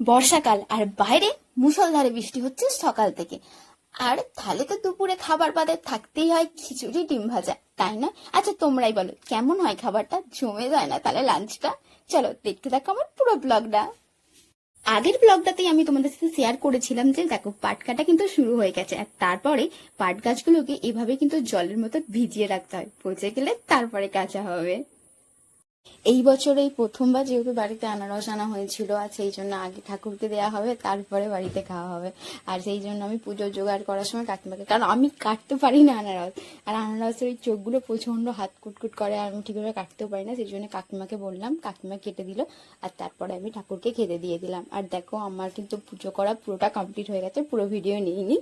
বর্ষাকাল আর বাইরে মুষলধারে বৃষ্টি হচ্ছে সকাল থেকে। আর তাহলে তো দুপুরে খাবার বাদে থাকতেই হয় খিচুড়ি, ডিম ভাজা, তাই না? আচ্ছা তোমরাই বলো, কেমন হয় খাবারটা? জমে যায় না তাহলে লাঞ্চটা চলো, দেখতে দেখো আমার পুরো ব্লগটা আগের ব্লগটাতেই আমি তোমাদের সাথে শেয়ার করেছিলাম যে, দেখো, পাট কাটা কিন্তু শুরু হয়ে গেছে। আর তারপরে পাট গাছগুলোকে এভাবে কিন্তু জলের মতো ভিজিয়ে রাখতে হয়। পচে গেলে তারপরে কাঁচা হবে। এই বছর এই প্রথমবার যেহেতু বাড়িতে আনারস আনা হয়েছিল, আর সেই জন্য আগে ঠাকুরকে দেওয়া হবে, তারপরে বাড়িতে খাওয়া হবে। আর সেই জন্য আমি পুজোর জোগাড় করার সময় কাকিমাকে, কারণ আমি কাটতে পারি না আনারস। আর আনারসের ওই চোখগুলো প্রচণ্ড হাত কুটকুট করে, আর আমি ঠিকভাবে কাটতেও পারি না, সেই জন্য কাকিমাকে বললাম, কাকিমা কেটে দিল, আর তারপরে আমি ঠাকুরকে খেতে দিয়ে দিলাম। আর দেখো, আমার কিন্তু পুজো করা পুরোটা কমপ্লিট হয়ে গেছে, পুরো ভিডিও নিইনি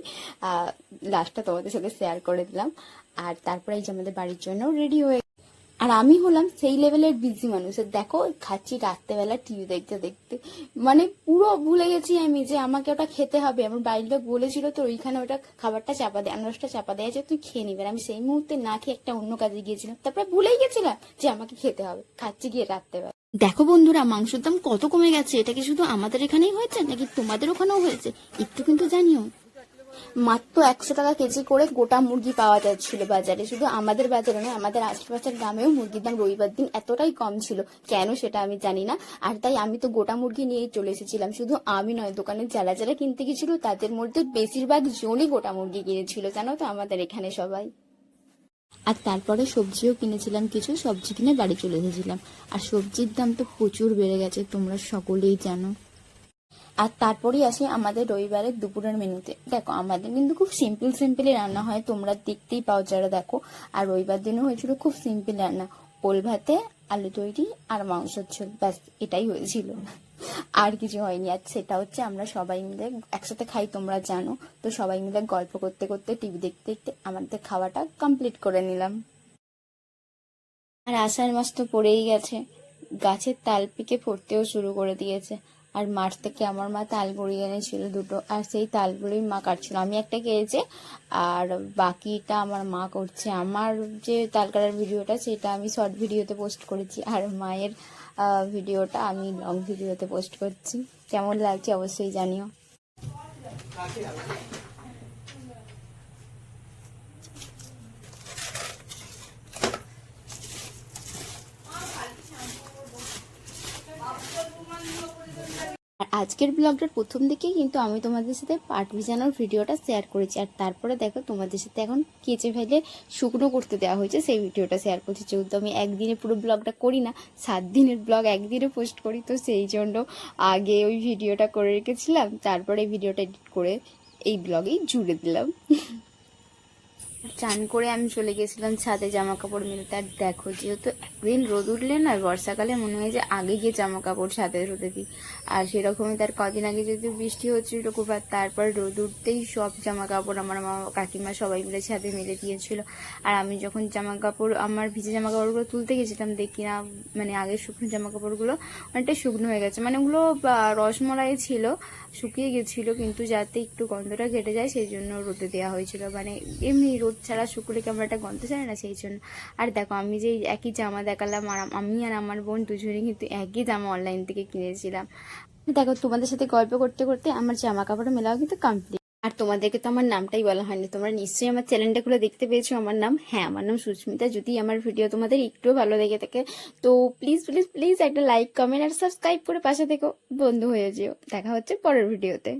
লাস্টটা তোমাদের সাথে শেয়ার করে দিলাম। আর তারপরে এই যে আমাদের বাড়ির জন্য রেডি হয়ে আর আমি হলাম সেই লেভেলের বিজি মানুষের দেখো, খাচ্ছি রাত্রেবেলা টিভি দেখতে দেখতে। মানে পুরো ভুলে গেছি আমি যে আমাকে ওটা খেতে হবে। আমার বাড়ির লোক বলেছিল তো ওইখানে ওটা খাবারটা চাপা দেয় আনারসটা চাপা দেয় যে তুই খেয়ে নিবে। আমি সেই মুহূর্তে না খেয়ে একটা অন্য কাজে গিয়েছিলাম। তারপরে ভুলেই গেছিলাম যে আমাকে খেতে হবে। খাচ্ছি গিয়ে রাত্রেবেলা। দেখো বন্ধুরা, মাংসের দাম কত কমে গেছে? এটা কি শুধু আমাদের এখানেই হয়েছে নাকি তোমাদের ওখানেও হয়েছে? একটু কিন্তু জানিও। মাত্র একশো টাকা কেজি করে গোটা মুরগি পাওয়া যাচ্ছিল বাজারে। শুধু আমাদের বাজারে নয়, আমাদের আশেপাশের গ্রামেও মুরগির দাম রবিবার দিন এতটাই কম ছিল। কেন সেটা আমি জানি না। আর তাই আমি তো গোটা মুরগি নিয়েই চলে এসেছিলাম। শুধু আমি নয় দোকানে যারা যারা কিনতে গেছিল তাদের মধ্যে বেশিরভাগ জনই গোটা মুরগি কিনেছিল। জানো তো আমাদের এখানে সবাই। আর তারপরে সবজিও কিনেছিলাম, কিছু সবজি কিনে বাড়ি চলে এসেছিলাম। আর সবজির দাম তো প্রচুর বেড়ে গেছে, তোমরা সকলেই জানো। আর তারপরেই আসি আমাদের রবিবারের দুপুরের মেনুতে। দেখো, আমাদের কিন্তু খুব সিম্পল সিম্পলই রান্না হয়। তোমরা দেখতেই পাও যারা দেখো, আর রবিবার দিনও হয়েছিল খুব সিম্পল রান্না। ওল ভাতে, আলু তৈরি আর মাংসের ঝোল। ব্যাস, এটাই হয়েছিল। আর কিছু হয়নি। আর সেটা হচ্ছে আমরা সবাই মিলে একসাথে খাই, তোমরা জানো। তো সবাই মিলে গল্প করতে করতে, টিভি দেখতে দেখতে আমাদের খাওয়াটা কমপ্লিট করে নিলাম। আর আষাঢ় মাস তো পড়েই গেছে। গাছের তাল পিকে পড়তেও শুরু করে দিয়েছে। আর মাঠ থেকে আমার মা তাল গড়িয়ে এনেছিল দুটো, আর সেই তালগুলোই মা কাটছিল। আমি একটা খেয়েছি, আর বাকিটা আমার মা করছে। আমার যে তাল কাটার ভিডিওটা, সেটা আমি শর্ট ভিডিওতে পোস্ট করেছি, আর মায়ের ভিডিওটা আমি লং ভিডিওতে পোস্ট করছি। কেমন লাগছে অবশ্যই জানিও আর আজকের ব্লগটার প্রথম দিকেই কিন্তু আমি তোমাদের সাথে পাট ভিজানোর ভিডিওটা শেয়ার করেছি। আর তারপরে দেখো তোমাদের সাথে এখন কেচে ফেলে শুকনো করতে দেওয়া হয়েছে, সেই ভিডিওটা শেয়ার করছি। যেহেতু আমি একদিনে পুরো ব্লগটা করি না, সাত দিনের ব্লগ একদিনে পোস্ট করি, তো সেই জন্য আগে ওই ভিডিওটা করে রেখেছিলাম। তারপরে ভিডিওটা এডিট করে এই ব্লগেই জুড়ে দিলাম। চান করে আমি চলে গেছিলাম ছাদে জামা কাপড় মেলতে। আর দেখো, যেহেতু একদিন রোদ উঠলে না, বর্ষাকালে মনে হয় যে আগে গিয়ে জামা কাপড় ছাদে রোদে দিই। আর সেরকমই তার কদিন আগে যেহেতু বৃষ্টি হচ্ছিল খুব, আর তারপর রোদ উঠতেই সব জামা কাপড় আমার মা কাকিমা সবাই মিলে ছাদে মেলে দিয়েছিল। আর আমি যখন জামা কাপড় আমার ভিজে জামা কাপড়গুলো তুলতে গেছিলাম, দেখি না মানে আগে শুকনো জামা কাপড়গুলো অনেকটা শুকনো হয়ে গেছে। মানে ওগুলো রসমলাই ছিল, শুকিয়ে গেছিল, কিন্তু যাতে একটু গন্ধটা কেটে যায়, সেই জন্য রোদে দেওয়া হয়েছিল। মানে এমনি রোদ ছাড়া শুকলে কেমন একটা গন্ধ না সেই জন্য। আর দেখো, আমি যে একই জামা দেখালাম, আর আমি আর আমার বোন দুজনে কিন্তু একই জামা অনলাইন থেকে কিনেছিলাম। দেখো, তোমাদের সাথে গল্প করতে করতে আমার জামা কাপড় মেলাও কিন্তু কমপ্লিট আর তোমাদেরকে তো আমার নামটাই বলা হয়নি, তোমরা নিশ্চয়ই আমার চ্যানেলটা খুলে দেখতে পেয়েছ আমার নাম। হ্যাঁ আমার নাম সুস্মিতা। যদি আমার ভিডিও তোমাদের একটু ভালো লেগে থাকে, তো প্লিজ প্লিজ প্লিজ একটা লাইক কমেন্ট আর সাবস্ক্রাইব করে পাশে থেকো, বন্ধু হয়ে যেও। দেখা হচ্ছে পরের ভিডিওতে